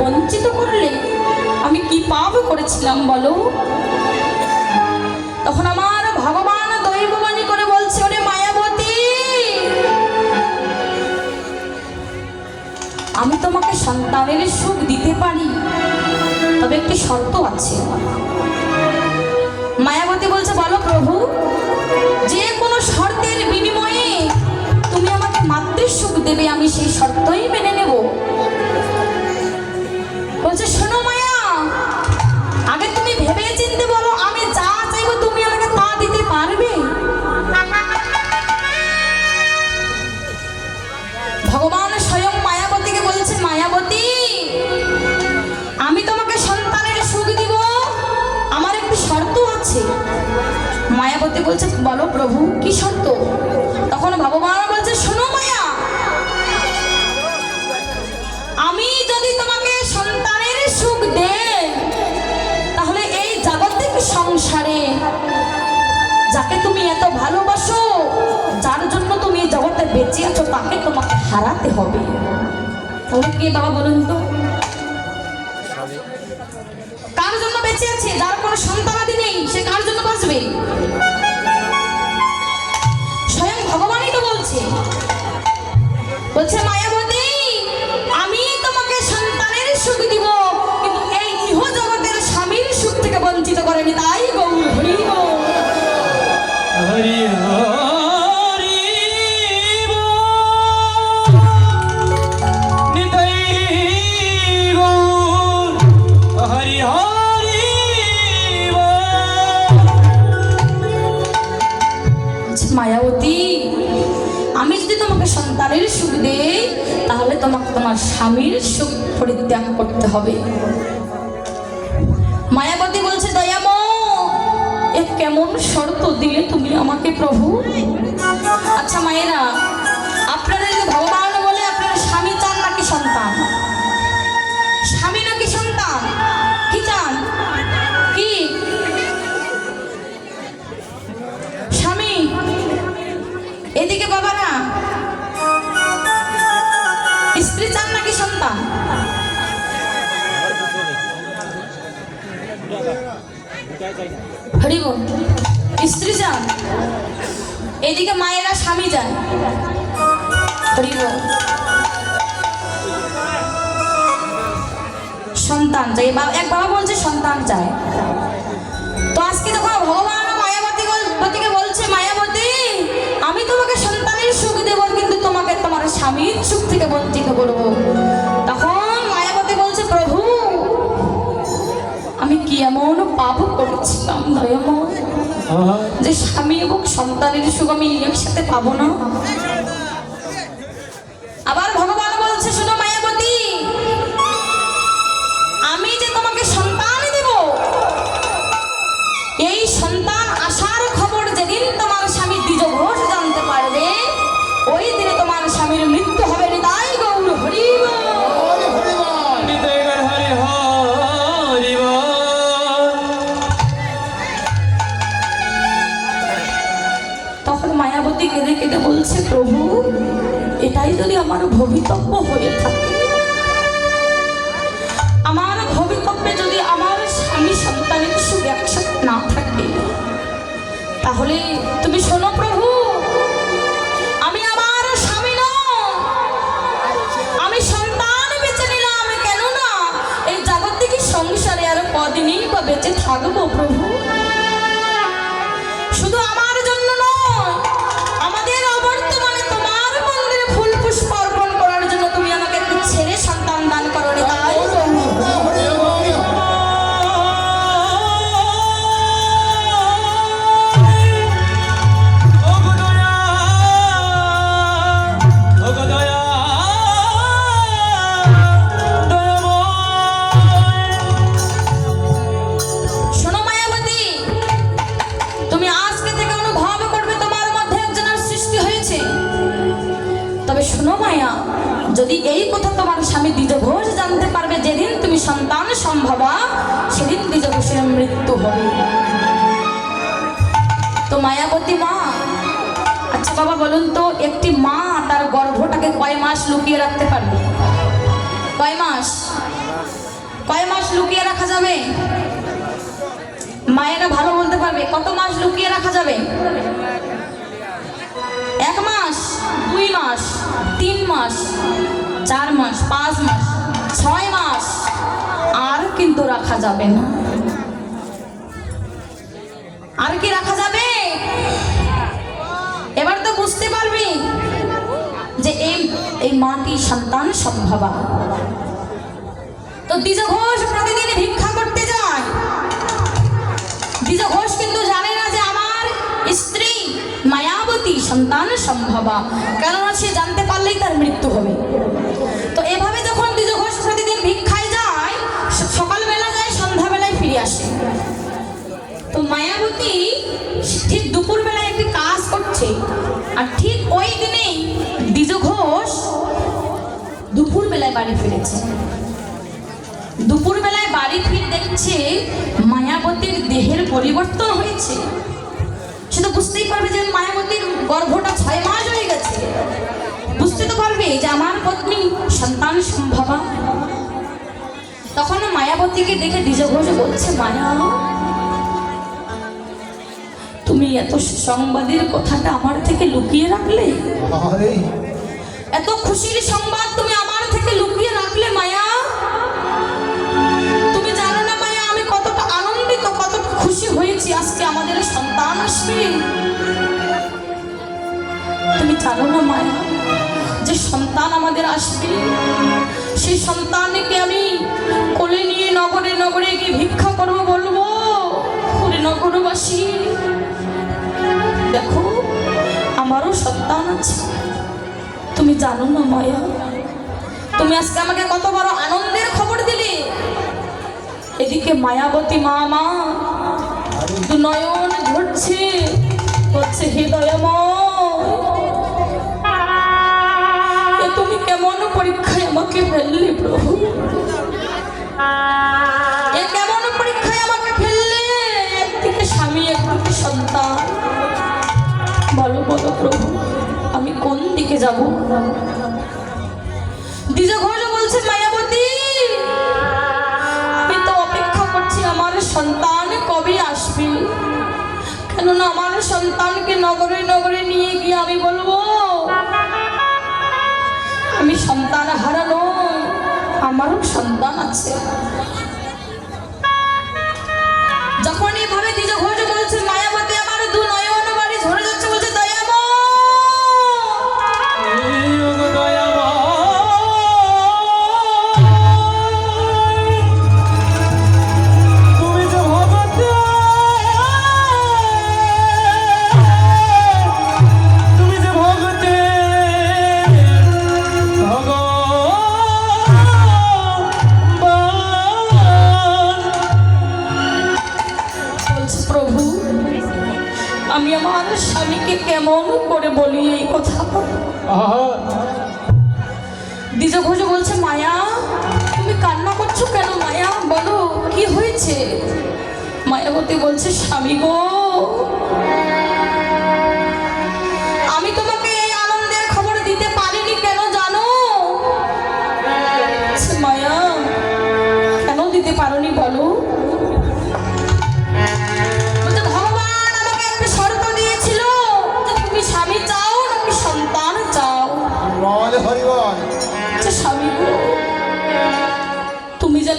বঞ্চিত করলে আমি কি পাপ করেছিলাম বলো? তখন আমার ভগবান দৈববাণী করে বলছে, ওরে মায়াবতী, আমি তোমাকে সন্তানের সুখ দিতে পারি, তবে একটি শর্ত আছে। মায়াবতী বলছে, বলো প্রভু, যে কোনো শর্তের বলো, প্রভু, কি শর্ত তখন ভগবান বলছে, শোনো মায়া, আমি যদি তোমাকে সন্তানের সুখ দে তাহলে এই জাগতিক সংসারে যাকে তুমি এত ভালোবাসো, যার জন্য তুমি জগতে বেঁচে আছো, তাকে তোমাকে হারাতে হবে। তাহলে কে বাবা বলুন তো? কার জন্য বেঁচে আছে? যার কোনো সন্তানাদি নেই, সে কার বলছে মায়াবতী আমি তোমাকে সন্তানের সুখ দিব কিন্তু এই ইহ জগতের স্বামীর সুখ থেকে বঞ্চিত করেনি তাই গৌর হরি হরি মায়াবতী আমি যদি তোমাকে সন্তানের সুখ দেই, তাহলে তোমাকে তোমার স্বামীর সুখ পরিত্যাগ করতে হবে। মায়াবতী বলছে, দয়াম, এ কেমন শর্ত দিলে তুমি আমাকে প্রভু? আচ্ছা মায়েরা, আপনারা যদি ভগবান বলে আপনারা স্বামী চান নাকি সন্তান? স্বামী নাকি সন্তান? কি চান? কি? স্বামী? এদিকে বাবারা স্ত্রী চান নাকি সন্তান? হরিব স্ত্রী চান এদিকে মায়েরা স্বামী যান হরিব সন্তান চাই এক বাবা বলছে, সন্তান চায় তো আজকে যখন ভগবান স্বামীর সুখ থেকে বঞ্চিত করব। তখন মায়াবতী বলছে প্রভু আমি কি এমন পাপ করেছিলাম দয়াময় যে স্বামী এবং সন্তানের সুখ আমি একসাথে পাবো না? ভবিতব্য হয়ে থাকে। আমার ভবিতব্যে যদি আমার স্বামী সন্তানের একসাথে না থাকে, তাহলে তুমি শোনো মায়াবতী মা। আচ্ছা বাবা, বলুন তো, একটি মা তার গর্ভটাকে কয় মাস লুকিয়ে রাখতে পারবে? কয় মাস? কয় মাস লুকিয়ে রাখা যাবে? মায়েরা ভালো বলতে পারবে, কত মাস লুকিয়ে রাখা যাবে? এক মাস, দুই মাস, তিন মাস, চার মাস, পাঁচ মাস, ছয় মাস, আর কিন্তু রাখা যাবে না। আর কি রাখা যাবে? মাটি সন্তান সম্ভবা। তো দ্বিজ ঘোষ প্রতিদিন ভিক্ষা করতে যায়। দ্বিজ ঘোষ কিন্তু জানে না যে আমার স্ত্রী মায়াবতী সন্তান সম্ভবা। কেননা সে জানতে পারলেই তার মৃত্যু হবে। তো এভাবে যখন দ্বিজ ঘোষ প্রতিদিন ভিক্ষায় যায়, সকালবেলা যায়, সন্ধ্যাবেলায় ফিরে আসে। তো মায়াবতী ঠিক বাড়ি ফিরেছে। দুপুরবেলায় বাড়ি ফিরে দেখছে মায়াবতীর দেহের পরিবর্তন হয়েছে। সে তো বুঝতেই পারবে যে মায়াবতীর গর্ভটা ছয় মাস হয়ে গেছে। বুঝতে তো পারবে যে আমার পত্নী সন্তান সম্ভবা। তখন মায়াবতীকে দেখে দ্বিজ ঘোষ বলছে মায়া তুমি এত সংবাদের কথাটা আমার থেকে লুকিয়ে রাখলে? এত খুশির সংবাদ তুমি থেকে লুকিয়ে রাখলে মায়া? তুমি জানো না মায়া, আমি কতটা আনন্দিত, কতটা খুশি হয়েছি আজকে আমাদের সন্তান আসবে। তুমি জানো না মায়া, যে সন্তান আমাদের আসবে? সেই সন্তানকে আমি কোলে নিয়ে নগরে নগরে গিয়ে ভিক্ষা করব বলব। ওরে নগরবাসী, দেখো, আমারও সন্তান আছে। তুমি জানো না মায়া তুমি আজকে আমাকে কত বড় আনন্দের খবর দিলে? এদিকে মায়াবতী মা মা নয়ন ঘুরছে হচ্ছে হৃদয়ময় তুমি কেমন পরীক্ষায় আমাকে ফেললে প্রভু? এ কেমন পরীক্ষায় আমাকে ফেললে? একদিকে স্বামী, একদিকে সন্তান। বলো বলো প্রভু, আমি কোন দিকে যাব? সন্তানকে নগরে নগরে নিয়ে গিয়ে আমি বলব আমি সন্তান হারানো আমারও সন্তান আছে। কেমন করে বলি এই কথা দ্বিজ ঘোষ বলছে মায়া তুমি কান্না করছ কেন মায়া? বলো কি হয়েছে? মায়াবতী বলছে স্বামী গো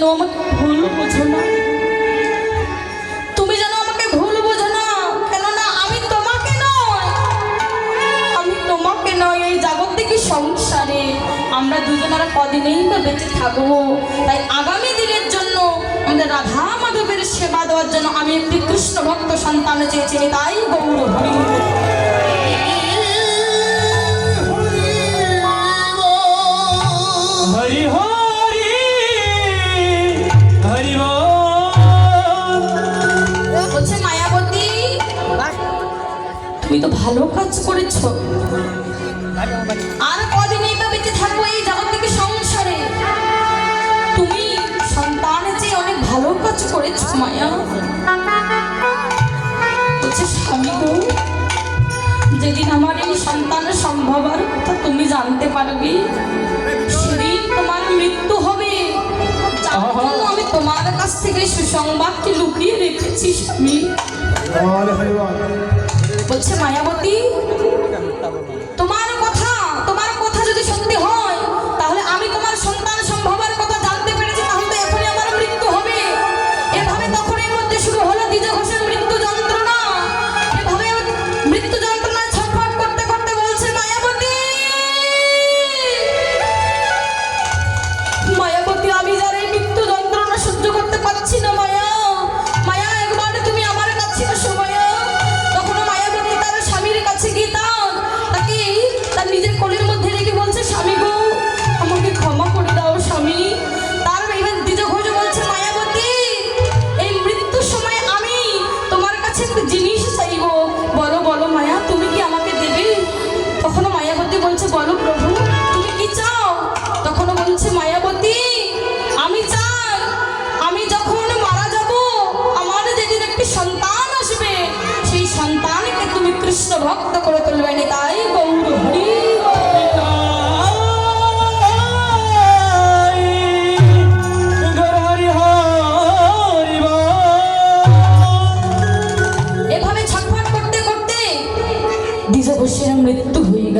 যেন আমাকে ভুল বোঝো না। তুমি যেন আমাকে ভুল বোঝো না, কেননা আমি তোমাকে নয়। আমি তোমাকে নয়, এই জাগতিক সংসারে আমরা দুজনেরা কদিনেই তো বেঁচে থাকব। তাই আগামী দিনের জন্য আমাদের রাধা মাধবের সেবা দেওয়ার জন্য আমি একটি কৃষ্ণ ভক্ত সন্তান চেয়েছি তাই গৌর তো ভালো কাজ করেছ। আর কদিন এইটা বেঁচে থাকব এই জগৎ থেকে সংসারে? তুমি সন্তান যে অনেক ভালো কাজ করেছ, মায়া। যেদিন আমার এই সন্তানের সম্ভব আর কথা তুমি জানতে পারবে, সেদিন তোমার মৃত্যু হবে। আমি তোমার কাছ থেকে সুসংবাদটি লুকিয়ে রেখেছি, স্বামী। বলছে মায়াবতী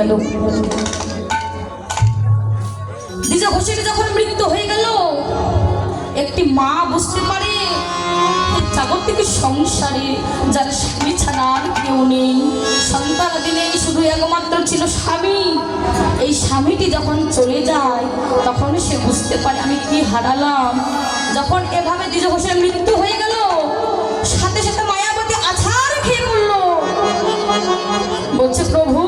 গেল। দ্বিজা ঘোষের যখন মৃত্যু হয়ে গেল, একটি মা বুঝতে পারে জাগতিক সংসারে যার স্বামী ছাড়া আর কেউ নেই। সন্তান দিনে শুধু একমাত্র ছিল স্বামী। এই স্বামীটি যখন চলে যায়, তখন সে বুঝতে পারে, আমি কি হারালাম? যখন এভাবে দ্বিজ ঘোষের মৃত্যু হয়ে গেল, সাথে সাথে মায়াবতী আছাড় খেয়ে পড়ল। বলছে, প্রভু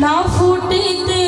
না ফুটিতে